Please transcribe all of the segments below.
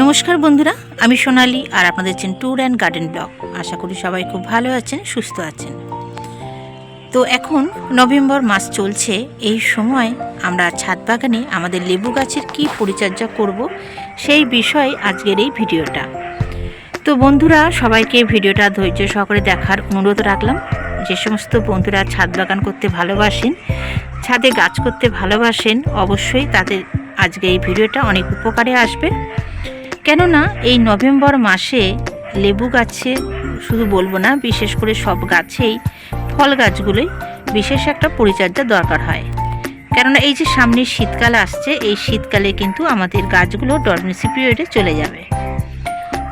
নমস্কার বন্ধুরা, আমি সোনালি আর আপনাদের আছেন ট্যুর অ্যান্ড গার্ডেন ব্লগ আশা করি সবাই খুব ভালো আছেন, সুস্থ আছেন। তো এখন নভেম্বর মাস চলছে, এই সময় আমরা ছাদ বাগানে আমাদের লেবু গাছের কী পরিচর্যা করব, সেই বিষয়ে আজকের এই ভিডিওটা। তো বন্ধুরা, সবাইকে ভিডিওটা ধৈর্য সহকারে দেখার অনুরোধ রাখলাম। যে সমস্ত বন্ধুরা ছাদ বাগান করতে ভালোবাসেন, ছাদে গাছ করতে ভালোবাসেন, অবশ্যই তাদের আজকে এই ভিডিওটা অনেক উপকারে আসবে। কেননা এই নভেম্বর মাসে লেবু গাছে, শুধু বলব না, বিশেষ করে সব গাছেই ফল গাছগুলোই বিশেষ একটা পরিচর্যা দরকার হয়। কেননা এই যে সামনে শীতকাল আসছে, এই শীতকালে কিন্তু আমাদের গাছগুলো ডরমেসি পিরিয়ডে চলে যাবে।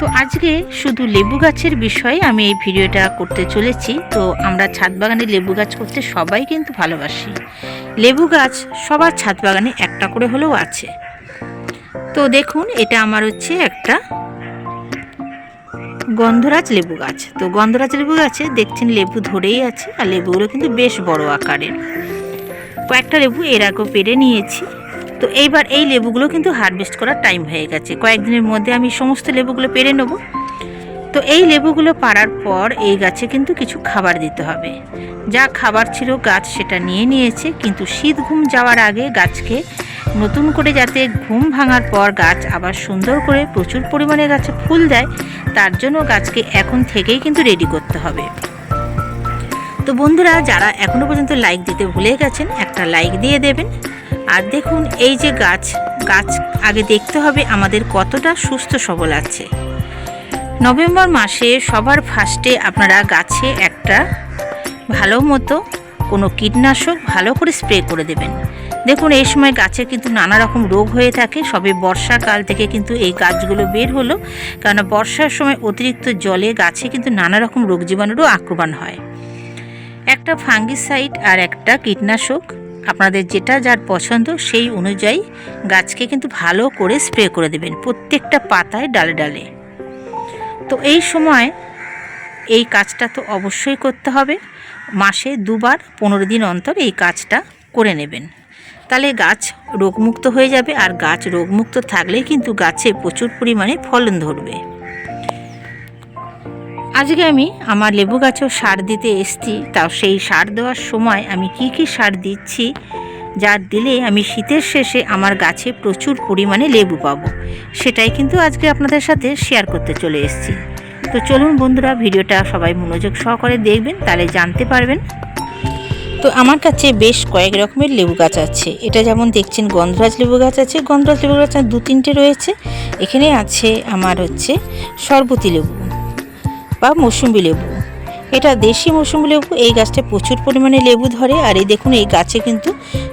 তো আজকে শুধু লেবু গাছের বিষয়ে আমি এই ভিডিওটা করতে চলেছি। তো আমরা ছাদ বাগানে লেবু গাছ করতে সবাই কিন্তু ভালোবাসি। লেবু গাছ সবার ছাদ বাগানে একটা করে হলেও আছে। তো দেখুন, এটা আমার হচ্ছে একটা গন্ধরাজ লেবু গাছ। তো গন্ধরাজ লেবু গাছে দেখছেন লেবু ধরেই আছে, আর লেবুগুলো কিন্তু বেশ বড় আকারের। কয়েকটা লেবু এর আগেও পেরে নিয়েছি। তো এইবার এই লেবুগুলো কিন্তু হারভেস্ট করার টাইম হয়ে গেছে। কয়েকদিনের মধ্যে আমি সমস্ত লেবুগুলো পেরে নেব। তো এই লেবুগুলো পাড়ার পর এই গাছে কিন্তু কিছু খাবার দিতে হবে। যা খাবার ছিল গাছ সেটা নিয়ে নিয়েছে, কিন্তু শীত ঘুম যাওয়ার আগে গাছকে নতুন করে যাতে ঘুম ভাঙার পর গাছ আবার সুন্দর করে প্রচুর পরিমাণে গাছে ফুল দেয়, তার জন্য গাছকে এখন থেকেই কিন্তু রেডি করতে হবে। তো বন্ধুরা, যারা এখনও পর্যন্ত লাইক দিতে ভুলে গেছেন, একটা লাইক দিয়ে দেবেন। আর দেখুন, এই যে গাছ গাছ আগে দেখতে হবে আমাদের কতটা সুস্থ সবল আছে। নভেম্বর মাসে সবার ফার্স্টে আপনারা গাছে একটা ভালো মতো কোনো কীটনাশক ভালো করে স্প্রে করে দেবেন। দেখুন, এই সময় গাছে কিন্তু নানা রকম রোগ হয়ে থাকে, সবে বর্ষাকাল থেকে কিন্তু এই গাছগুলো বের হলো কারণ বর্ষার সময় অতিরিক্ত জলে গাছে কিন্তু নানা রকম রোগ জীবাণুরও আক্রমণ হয়। একটা ফাঙ্গিসাইড আর একটা কীটনাশক আপনাদের যেটা যার পছন্দ সেই অনুযায়ী গাছকে কিন্তু ভালো করে স্প্রে করে দেবেন প্রত্যেকটা পাতায় ডালে ডালে। তো এই সময় এই কাজটা তো অবশ্যই করতে হবে। মাসে দুবার পনেরো দিন অন্তর এই কাজটা করে নেবেন। তাহলে গাছ রোগমুক্ত হয়ে যাবে আর গাছ রোগমুক্ত থাকলেই কিন্তু গাছে প্রচুর পরিমাণে ফলন ধরবে। আজকে আমি আমার লেবু গাছেও সার দিতে এসছি। তাও সেই সার দেওয়ার সময় আমি কি কি সার দিচ্ছি, যা দিলে আমি শীতের শেষে আমার গাছে প্রচুর পরিমাণে লেবু পাবো, সেটাই কিন্তু আজকে আপনাদের সাথে শেয়ার করতে চলে এসেছি। তো চলুন বন্ধুরা, ভিডিওটা সবাই মনোযোগ সহকারে দেখবেন, তাহলে জানতে পারবেন। তো আমার কাছে বেশ কয়েক রকমের লেবু গাছ আছে। এটা যেমন দেখছেন গন্ধরাজ লেবু গাছ আছে, গন্ধরাজ লেবু গাছ দু তিনটে রয়েছে। এখানে আছে আমার হচ্ছে শরবতী লেবু। বা মৌসুম্বি লেবু। এটা দেশি মৌসুম্বি লেবু, এই গাছটা প্রচুর পরিমাণে লেবু ধরে আর এই দেখুন, এই গাছে কিন্তু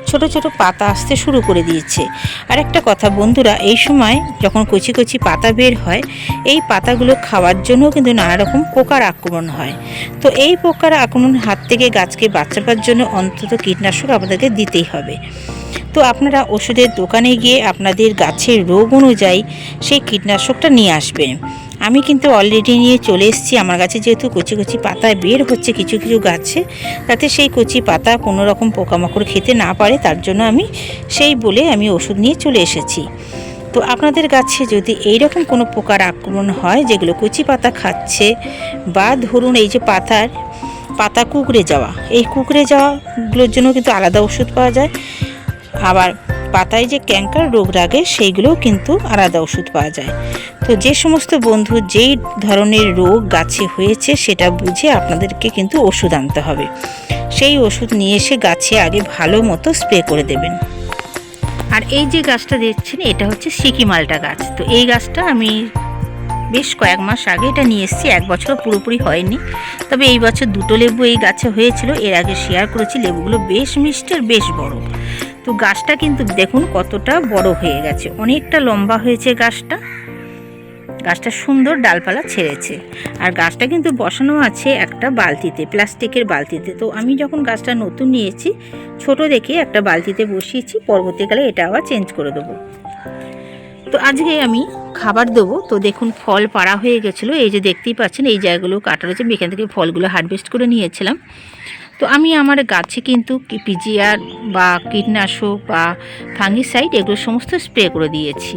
ছোট ছোট পাতা আসতে শুরু করে দিয়েছে। আর একটা কথা, বন্ধুরা, এই সময় যখন কচি কচি পাতা বের হয়, এই পাতাগুলো খাওয়ার জন্য কিন্তু নানা রকম পোকার আক্রমণ হয়। তো এই পোকার আক্রমণের হাত থেকে গাছকে বাঁচাবার জন্য অন্তত কীটনাশক আপনাদেরকে দিতেই হবে। তো আপনারা ওষুধের দোকানে গিয়ে আপনাদের গাছের রোগ অনুযায়ী সেই কীটনাশকটা নিয়ে আসবেন। আমি কিন্তু অলরেডি নিয়ে চলে এসেছি। আমার গাছে যেহেতু কচি কচি পাতায় বের হচ্ছে কিছু কিছু গাছে, তাতে সেই কচি পাতা কোনো রকম পোকামাকড় খেতে না পারে, তার জন্য আমি সেই বলে আমি ওষুধ নিয়ে চলে এসেছি। তো আপনাদের গাছে যদি এই রকম কোনো পোকার আক্রমণ হয়, যেগুলো কচি পাতা খাচ্ছে বা ধরুন এই যে পাতার, পাতা কুকড়ে যাওয়া, এই কুকড়ে যাওয়াগুলোর জন্য কিন্তু আলাদা ওষুধ পাওয়া যায়। আবার পাতায় যে ক্যাঙ্কার রোগ লাগে সেইগুলোও কিন্তু আলাদা ওষুধ পাওয়া যায়। তো যে সমস্ত বন্ধু যেই ধরনের রোগ গাছে হয়েছে, সেটা বুঝে আপনাদেরকে কিন্তু ওষুধ আনতে হবে। সেই ওষুধ নিয়ে এসে গাছে আগে ভালো মতো স্প্রে করে দেবেন। আর এই যে গাছটা দেখছেন, এটা হচ্ছে সিকি মালটা গাছ। তো এই গাছটা আমি বেশ কয়েক মাস আগে এটা নিয়ে এসেছি, এক বছর পুরোপুরি হয়নি। তবে এই বছর দুটো লেবু এই গাছে হয়েছিল, এর আগে শেয়ার করেছি, লেবুগুলো বেশ মিষ্টি আর বেশ বড়। তো গাছটা কিন্তু দেখুন কতটা বড় হয়ে গেছে। অনেকটা লম্বা হয়েছে গাছটা। গাছটা সুন্দর ডালপালা ছেড়েছে। আর গাছটা কিন্তু বসানো আছে একটা বালতিতে, প্লাস্টিকের বালতিতে। তো আমি যখন গাছটা নতুন নিয়েছি, ছোট দেখে একটা বালতিতে বসিয়েছি, পরবর্তীকালে এটা আবার চেঞ্জ করে দেবো। তো আজকে আমি খাবার দেবো। তো দেখুন ফল পাড়া হয়ে গেছিল। এই যে দেখতেই পাচ্ছেন, এই জায়গাগুলো কাটা রয়েছে। আমি এখান থেকে ফলগুলো হারভেস্ট করে নিয়েছিলাম। তো আমি আমার গাছে কিন্তু পিজিআর বা কীটনাশক বা ফাঙ্গিসাইড এগুলো সমস্ত স্প্রে করে দিয়েছি।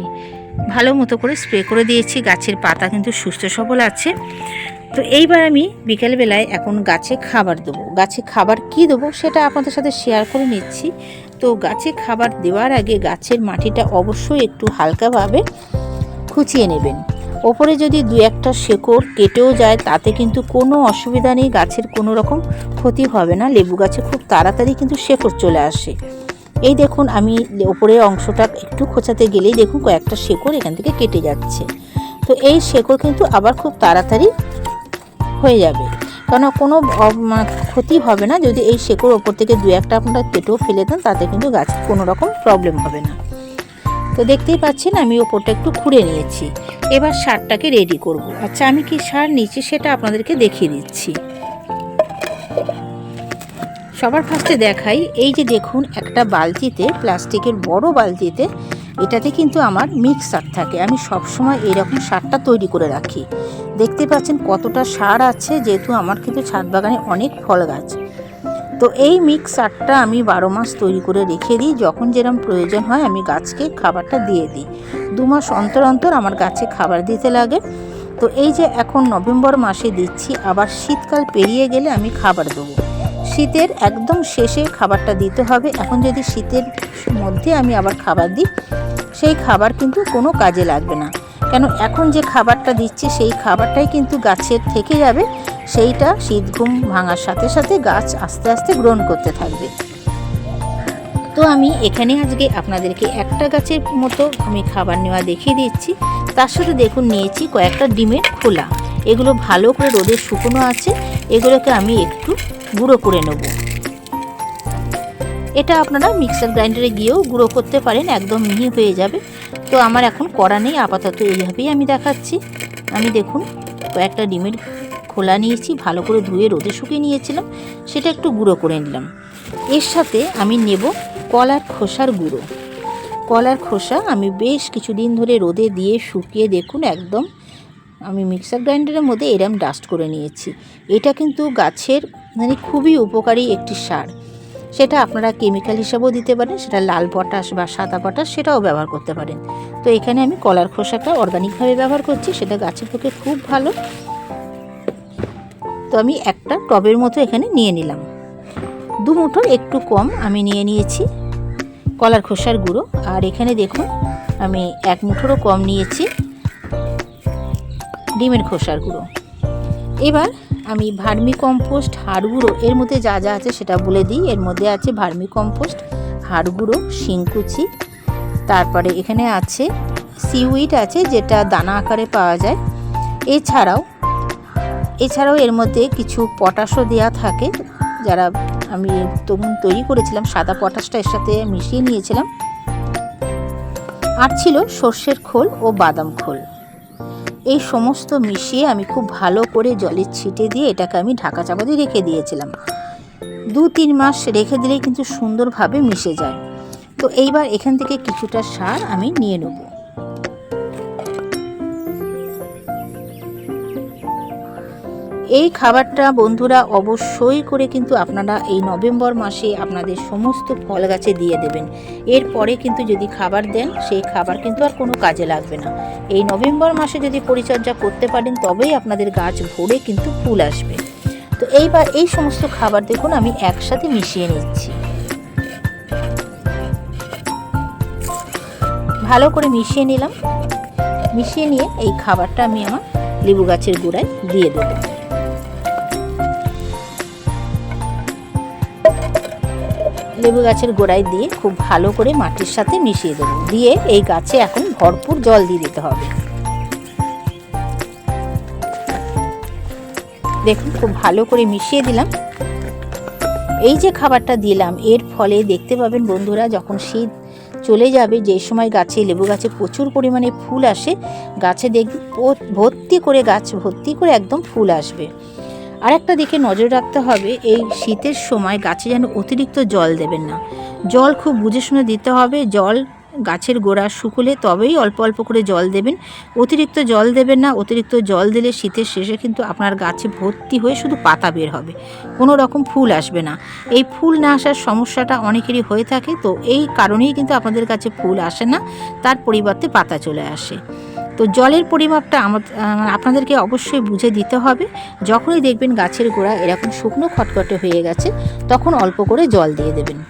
ভালো মতো করে স্প্রে করে দিয়েছি, গাছের পাতা কিন্তু সুস্থ সবল আছে। তো এইবার আমি বিকেলবেলায় এখন গাছে খাবার দেবো। গাছে খাবার কি দেবো সেটা আপনাদের সাথে শেয়ার করে নিচ্ছি। তো গাছে খাবার দেওয়ার আগে গাছের মাটিটা অবশ্যই একটু হালকাভাবে খুঁচিয়ে নেবেন। ওপরে যদি দু একটা শেকড় কেটেও যায়, তাতে কিন্তু কোনো অসুবিধা নেই, গাছের কোনো রকম ক্ষতি হবে না। লেবু গাছে খুব তাড়াতাড়ি কিন্তু শেকড় চলে আসে। এই দেখুন, আমি ওপরের অংশটা একটু খোঁচাতে গেলেই দেখুন কয়েকটা শেকড় এখান থেকে কেটে যাচ্ছে। তো এই শেকড় কিন্তু আবার খুব তাড়াতাড়ি হয়ে যাবে। কেন কোনো ক্ষতি হবে না। যদি এই শেকড় ওপর থেকে দু একটা আপনারা কেটেও ফেলে দেন, তাতে কিন্তু গাছের কোনো রকম প্রবলেম হবে না। তো দেখতেই পাচ্ছেন আমি ওপরটা একটু খুঁড়ে নিয়েছি। এবার সারটাকে রেডি করব। আচ্ছা আমি কি সার নিচ্ছি সেটা আপনাদেরকে দেখিয়ে দিচ্ছি। সবার ফার্স্টে দেখাই, এই যে দেখুন একটা বালতিতে, প্লাস্টিকের বড় বালতিতে, এটাতে কিন্তু আমার মিক্স সার থাকে। আমি সবসময় এরকম সারটা তৈরি করে রাখি। দেখতে পাচ্ছেন কতটা সার আছে, যেহেতু আমার কিন্তু ছাদ বাগানে অনেক ফল গাছ। তো এই মিক্স সারটা আমি বারো মাস তৈরি করে রেখে দিই। যখন যেরকম প্রয়োজন হয়, আমি গাছকে খাবারটা দিয়ে দিই। দু মাস অন্তর অন্তর আমার গাছে খাবার দিতে লাগে। তো এই যে এখন নভেম্বর মাসে দিচ্ছি, আবার শীতকাল পেরিয়ে গেলে আমি খাবার দেবো। শীতের একদম শেষে খাবারটা দিতে হবে। এখন যদি শীতের মধ্যে আমি আবার খাবার দিই, সেই খাবার কিন্তু কোনো কাজে লাগবে না। কেন এখন যে খাবারটা দিচ্ছে সেই খাবারটাই কিন্তু গাছের থেকে যাবে, সেইটা শীত ঘুম ভাঙার সাথে সাথে গাছ আস্তে আস্তে গ্রহণ করতে থাকবে। তো আমি এখানে আজকে আপনাদেরকে একটা গাছের মতো আমি খাবার নেওয়া দেখিয়ে দিচ্ছি। তার সাথে দেখুন নিয়েছি কয়েকটা ডিমের খোলা। এগুলো ভালো করে রোদে শুকনো আছে, এগুলোকে আমি একটু গুঁড়ো করে নেব। এটা আপনারা মিক্সার গ্রাইন্ডারে গিয়েও গুঁড়ো করতে পারেন, একদম মিহি হয়ে যাবে। তো আমার এখন করা নেই, আপাতত এইভাবেই আমি দেখাচ্ছি। আমি দেখুন, কয়েকটা ডিমের খোলা নিয়েছি, ভালো করে ধুয়ে রোদে শুকিয়ে নিয়েছিলাম, সেটা একটু গুঁড়ো করে নিলাম। এর সাথে আমি নেব কলার খোসার গুঁড়ো। কলার খোসা আমি বেশ কিছুদিন ধরে রোদে দিয়ে শুকিয়ে দেখুন, একদম আমি মিক্সার গ্রাইন্ডারের মধ্যে এরম ডাস্ট করে নিয়েছি। এটা কিন্তু গাছের মানে খুবই উপকারী একটি সার। সেটা আপনারা কেমিক্যাল হিসাবেও দিতে পারেন, সেটা লাল পটাশ বা সাদা পটাশ সেটাও ব্যবহার করতে পারেন। তো এখানে আমি কলার খোসাটা অর্গানিকভাবে ব্যবহার করছি, সেটা গাছের পক্ষে খুব ভালো। তো আমি একটা টবের মতো এখানে নিয়ে নিলাম। দু মুঠোর একটু কম আমি নিয়ে নিয়েছি কলার খোসার গুঁড়ো। আর এখানে দেখুন, আমি এক মুঠোরও কম নিয়েছি ডিমের খোসার গুঁড়ো। এবার আমি ভার্মি কম্পোস্ট হাড় গুঁড়ো এর মধ্যে যা যা আছে সেটা বলে দিই। এর মধ্যে আছে ভার্মি কম্পোস্ট হাড় গুঁড়ো শিংকুচি, তারপরে এখানে আছে সিউইড আছে যেটা দানা আকারে পাওয়া যায়। এছাড়াও এছাড়াও এর মধ্যে কিছু পটাশও দেওয়া থাকে। যারা আমি তখন তৈরি করেছিলাম, সাদা পটাশটা এর সাথে মিশিয়ে নিয়েছিলাম। আর ছিল সর্ষের খোল ও বাদাম খোল। এই সমস্ত মিশিয়ে আমি খুব ভালো করে জলের ছিটে দিয়ে এটাকে আমি ঢাকা চাপা দিয়ে রেখে দিয়েছিলাম। দু তিন মাস রেখে দিলেই কিন্তু সুন্দরভাবে মিশে যায়। তো এইবার এখান থেকে কিছুটা সার আমি নিয়ে নেব। এই খাবারটা বন্ধুরা অবশ্যই করে কিন্তু আপনারা এই নভেম্বর মাসে আপনাদের সমস্ত ফল গাছে দিয়ে দেবেন। এরপরে কিন্তু যদি খাবার দেন, সেই খাবার কিন্তু আর কোনো কাজে লাগবে না। এই নভেম্বর মাসে যদি পরিচর্যা করতে পারেন, তবেই আপনাদের গাছ ভরে কিন্তু ফুল আসবে। তো এইবার এই সমস্ত খাবার দেখুন, আমি একসাথে মিশিয়ে নিচ্ছি। ভালো করে মিশিয়ে নিলাম। মিশিয়ে নিয়ে এই খাবারটা আমি আমার লেবু গাছের গোড়ায় দিয়ে দেবো। লেবু গাছের গোড়ায় দিয়ে খুব ভালো করে মাটির সাথে মিশিয়ে দেবো। দিয়ে এই গাছে এখন ভরপুর জল দিয়ে দিতে হবে। দেখুন, খুব ভালো করে মিশিয়ে দিলাম। এই যে খাবারটা দিলাম, এর ফলে দেখতে পাবেন বন্ধুরা, যখন শীত চলে যাবে, যে সময় গাছে, লেবু গাছে প্রচুর পরিমাণে ফুল আসে, গাছে দেখবে ভর্তি করে, গাছ ভর্তি করে একদম ফুল আসবে। আর একটা দিকে নজর রাখতে হবে, এই শীতের সময় গাছে যেন অতিরিক্ত জল দেবেন না। জল খুব বুঝে শুনে দিতে হবে, জল গাছের গোড়া শুকলে তবেই অল্প অল্প করে জল দেবেন। অতিরিক্ত জল দেবেন না, অতিরিক্ত জল দিলে শীতের শেষে কিন্তু আপনার গাছে ভর্তি হয়ে শুধু পাতা বের হবে, কোনো রকম ফুল আসবে না। এই ফুল না আসার সমস্যাটা অনেকেরই হয়ে থাকে, তো এই কারণেই কিন্তু আপনাদের কাছে ফুল আসে না, তার পরিবর্তে পাতা চলে আসে। তো জলের পরিমাপটা আমা- আহ, আপনাদেরকে অবশ্যই বুঝে দিতে হবে। যখনই দেখবেন গাছের গোড়া এরকম শুকনো খটখটে হয়ে গেছে তখন অল্প করে জল দিয়ে দেবেন।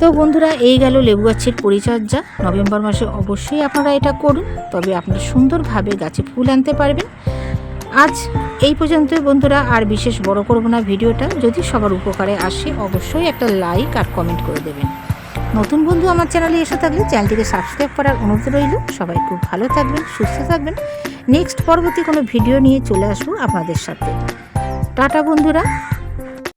তো বন্ধুরা এই গেল লেবু গাছের পরিচর্যা। নভেম্বর মাসে অবশ্যই আপনারা এটা করুন তবে আপনারা সুন্দরভাবে গাছে ফুল আনতে পারবেন। আজ এই পর্যন্তই বন্ধুরা আর বিশেষ বড় করব না ভিডিওটা। যদি সবার উপকারে আসে অবশ্যই একটা লাইক আর কমেন্ট করে দেবেন। নতুন বন্ধু আমার চ্যানেলে এসে থাকলে চ্যানেলটিকে সাবস্ক্রাইব করার অনুরোধ রইল। সবাই খুব ভালো থাকবেন, সুস্থ থাকবেন। নেক্সট পরবর্তী কোনো ভিডিও নিয়ে চলে আসব আপনাদের সাথে। টাটা বন্ধুরা।